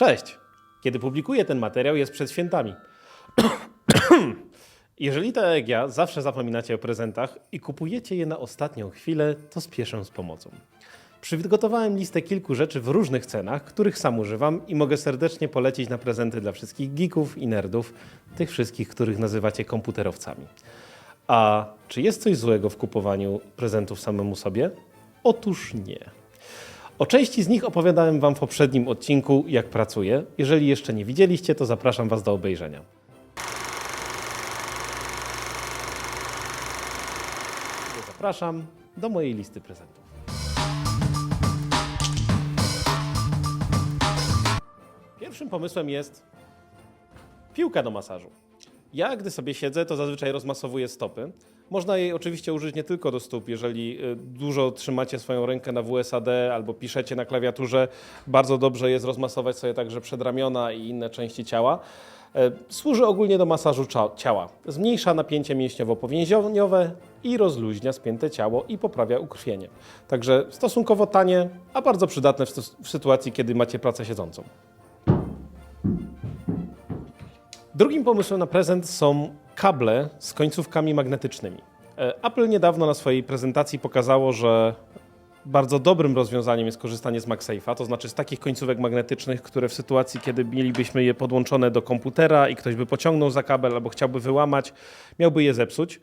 Cześć! Kiedy publikuję ten materiał jest przed świętami. Jeżeli tak jak ja zawsze zapominacie o prezentach i kupujecie je na ostatnią chwilę, to spieszę z pomocą. Przygotowałem listę kilku rzeczy w różnych cenach, których sam używam i mogę serdecznie polecić na prezenty dla wszystkich geeków i nerdów, tych wszystkich, których nazywacie komputerowcami. A czy jest coś złego w kupowaniu prezentów samemu sobie? Otóż nie. O części z nich opowiadałem Wam w poprzednim odcinku, jak pracuję. Jeżeli jeszcze nie widzieliście, to zapraszam Was do obejrzenia. Zapraszam do mojej listy prezentów. Pierwszym pomysłem jest piłka do masażu. Ja, gdy sobie siedzę, to zazwyczaj rozmasowuję stopy. Można jej oczywiście użyć nie tylko do stóp. Jeżeli y, dużo trzymacie swoją rękę na WSAD albo piszecie na klawiaturze, bardzo dobrze jest rozmasować sobie także przedramiona i inne części ciała. E, Służy ogólnie do masażu ciała. Zmniejsza napięcie mięśniowo-powięzioniowe i rozluźnia spięte ciało i poprawia ukrwienie. Także stosunkowo tanie, a bardzo przydatne w sytuacji, kiedy macie pracę siedzącą. Drugim pomysłem na prezent są kable z końcówkami magnetycznymi. E, Apple niedawno na swojej prezentacji pokazało, że bardzo dobrym rozwiązaniem jest korzystanie z MagSafe'a, to znaczy z takich końcówek magnetycznych, które w sytuacji, kiedy mielibyśmy je podłączone do komputera i ktoś by pociągnął za kabel albo chciałby wyłamać, miałby je zepsuć.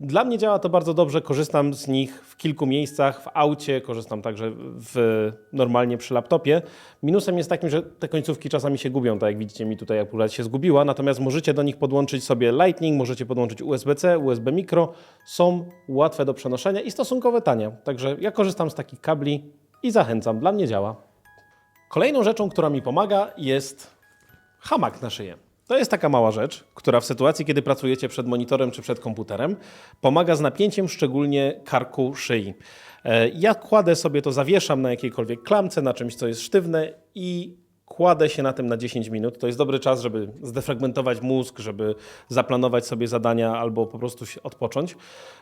Dla mnie działa to bardzo dobrze, korzystam z nich w kilku miejscach, w aucie, korzystam także w, normalnie przy laptopie. Minusem jest takim, że te końcówki czasami się gubią, tak jak widzicie mi tutaj akurat się zgubiła, natomiast możecie do nich podłączyć sobie Lightning, możecie podłączyć USB-C, USB Micro, są łatwe do przenoszenia i stosunkowo tanie. Także ja korzystam z takich kabli i zachęcam, dla mnie działa. Kolejną rzeczą, która mi pomaga jest hamak na szyję. To jest taka mała rzecz, która w sytuacji, kiedy pracujecie przed monitorem czy przed komputerem, pomaga z napięciem szczególnie karku szyi. E, Ja kładę sobie to, zawieszam na jakiejkolwiek klamce, na czymś, co jest sztywne i kładę się na tym na 10 minut. To jest dobry czas, żeby zdefragmentować mózg, żeby zaplanować sobie zadania albo po prostu się odpocząć.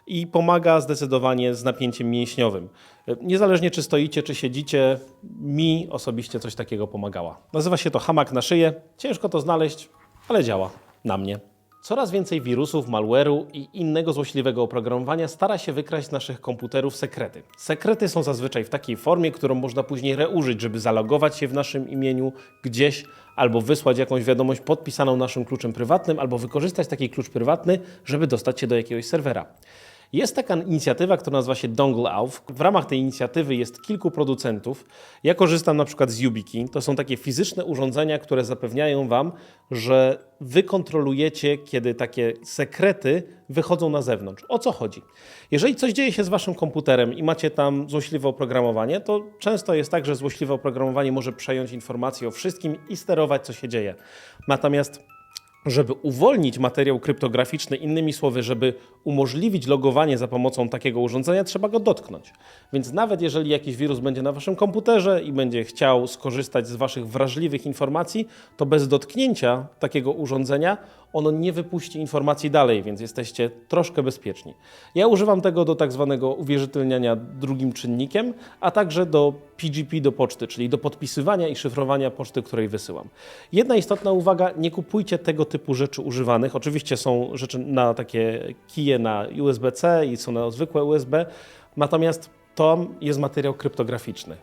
I pomaga zdecydowanie z napięciem mięśniowym. E, Niezależnie czy stoicie, czy siedzicie, mi osobiście coś takiego pomagała. Nazywa się to hamak na szyję. Ciężko to znaleźć, ale działa na mnie. Coraz więcej wirusów, malware'u i innego złośliwego oprogramowania stara się wykraść z naszych komputerów sekrety. Sekrety są zazwyczaj w takiej formie, którą można później reużyć, żeby zalogować się w naszym imieniu gdzieś albo wysłać jakąś wiadomość podpisaną naszym kluczem prywatnym, albo wykorzystać taki klucz prywatny, żeby dostać się do jakiegoś serwera. Jest taka inicjatywa, która nazywa się Dongle Auf. W ramach tej inicjatywy jest kilku producentów. Ja korzystam na przykład z YubiKey. To są takie fizyczne urządzenia, które zapewniają Wam, że Wy kontrolujecie, kiedy takie sekrety wychodzą na zewnątrz. O co chodzi? Jeżeli coś dzieje się z Waszym komputerem i macie tam złośliwe oprogramowanie, to często jest tak, że złośliwe oprogramowanie może przejąć informacje o wszystkim i sterować, co się dzieje. Natomiast żeby uwolnić materiał kryptograficzny, innymi słowy, żeby umożliwić logowanie za pomocą takiego urządzenia, trzeba go dotknąć. Więc nawet jeżeli jakiś wirus będzie na waszym komputerze i będzie chciał skorzystać z waszych wrażliwych informacji, to bez dotknięcia takiego urządzenia ono nie wypuści informacji dalej, więc jesteście troszkę bezpieczni. Ja używam tego do tak zwanego uwierzytelniania drugim czynnikiem, a także do PGP do poczty, czyli do podpisywania i szyfrowania poczty, której wysyłam. Jedna istotna uwaga, nie kupujcie tego typu rzeczy używanych. Oczywiście są rzeczy na takie kije na USB-C i są na zwykłe USB, natomiast to jest materiał kryptograficzny.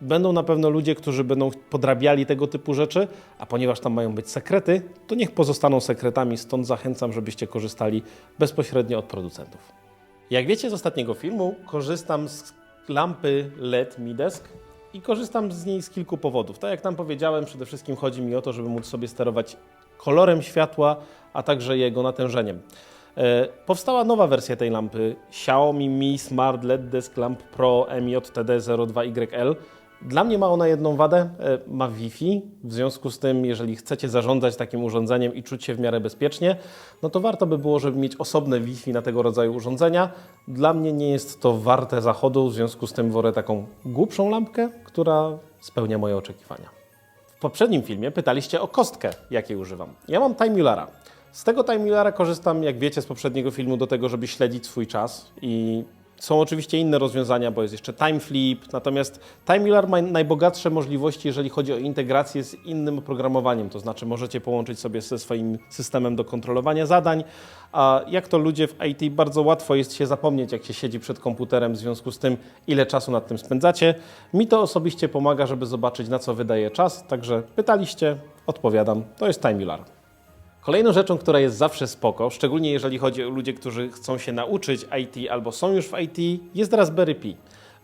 Będą na pewno ludzie, którzy będą podrabiali tego typu rzeczy, a ponieważ tam mają być sekrety, to niech pozostaną sekretami, stąd zachęcam, żebyście korzystali bezpośrednio od producentów. Jak wiecie z ostatniego filmu, korzystam z lampy LED Midesk i korzystam z niej z kilku powodów. Tak jak tam powiedziałem, przede wszystkim chodzi mi o to, żeby móc sobie sterować kolorem światła, a także jego natężeniem. E, Powstała nowa wersja tej lampy Xiaomi Mi Smart LED Desk Lamp Pro MJTD02YL. Dla mnie ma ona jedną wadę, e, ma Wi-Fi. W związku z tym, jeżeli chcecie zarządzać takim urządzeniem i czuć się w miarę bezpiecznie, no to warto by było, żeby mieć osobne Wi-Fi na tego rodzaju urządzenia. Dla mnie nie jest to warte zachodu, w związku z tym wolę taką głupszą lampkę, która spełnia moje oczekiwania. W poprzednim filmie pytaliście o kostkę, jakiej używam. Ja mam Timemulara. Z tego Timemulara korzystam, jak wiecie, z poprzedniego filmu do tego, żeby śledzić swój czas. I Są oczywiście inne rozwiązania, bo jest jeszcze TimeFlip, natomiast TimeMiller ma najbogatsze możliwości, jeżeli chodzi o integrację z innym oprogramowaniem, to znaczy możecie połączyć sobie ze swoim systemem do kontrolowania zadań, a jak to ludzie w IT bardzo łatwo jest się zapomnieć, jak się siedzi przed komputerem, w związku z tym, ile czasu nad tym spędzacie. Mi to osobiście pomaga, żeby zobaczyć, na co wydaje czas, także pytaliście, odpowiadam, to jest TimeMiller. Kolejną rzeczą, która jest zawsze spoko, szczególnie jeżeli chodzi o ludzi, którzy chcą się nauczyć IT albo są już w IT, jest Raspberry Pi.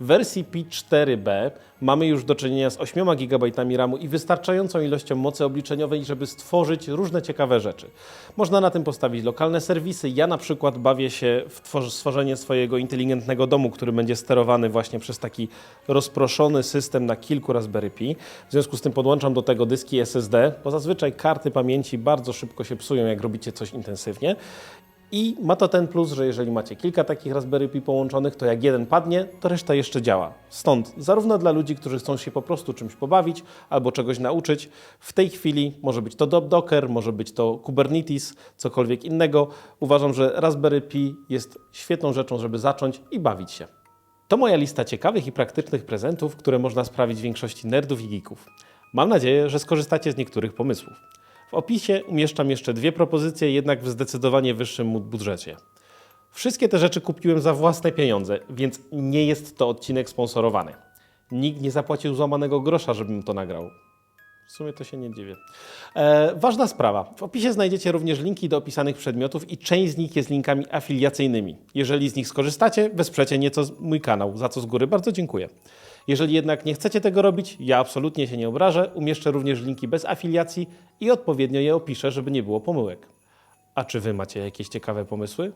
W wersji Pi 4b mamy już do czynienia z 8 GB RAMu i wystarczającą ilością mocy obliczeniowej, żeby stworzyć różne ciekawe rzeczy. Można na tym postawić lokalne serwisy. Ja na przykład bawię się w stworzenie swojego inteligentnego domu, który będzie sterowany właśnie przez taki rozproszony system na kilku Raspberry Pi. W związku z tym podłączam do tego dyski SSD, bo zazwyczaj karty pamięci bardzo szybko się psują, jak robicie coś intensywnie. I ma to ten plus, że jeżeli macie kilka takich Raspberry Pi połączonych, to jak jeden padnie, to reszta jeszcze działa. Stąd zarówno dla ludzi, którzy chcą się po prostu czymś pobawić albo czegoś nauczyć, w tej chwili może być to Do- Docker, może być to Kubernetes, cokolwiek innego. Uważam, że Raspberry Pi jest świetną rzeczą, żeby zacząć i bawić się. To moja lista ciekawych i praktycznych prezentów, które można sprawić większości nerdów i geeków. Mam nadzieję, że skorzystacie z niektórych pomysłów. W opisie umieszczam jeszcze dwie propozycje, jednak w zdecydowanie wyższym budżecie. Wszystkie te rzeczy kupiłem za własne pieniądze, więc nie jest to odcinek sponsorowany. Nikt nie zapłacił złamanego grosza, żebym to nagrał. W sumie to się nie dziwię. E, ważna sprawa. W opisie znajdziecie również linki do opisanych przedmiotów i część z nich jest linkami afiliacyjnymi. Jeżeli z nich skorzystacie, wesprzecie nieco mój kanał, za co z góry bardzo dziękuję. Jeżeli jednak nie chcecie tego robić, ja absolutnie się nie obrażę. Umieszczę również linki bez afiliacji i odpowiednio je opiszę, żeby nie było pomyłek. A czy wy macie jakieś ciekawe pomysły?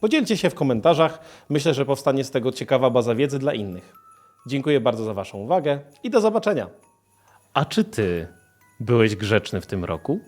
Podzielcie się w komentarzach. Myślę, że powstanie z tego ciekawa baza wiedzy dla innych. Dziękuję bardzo za Waszą uwagę i do zobaczenia. A czy ty byłeś grzeczny w tym roku?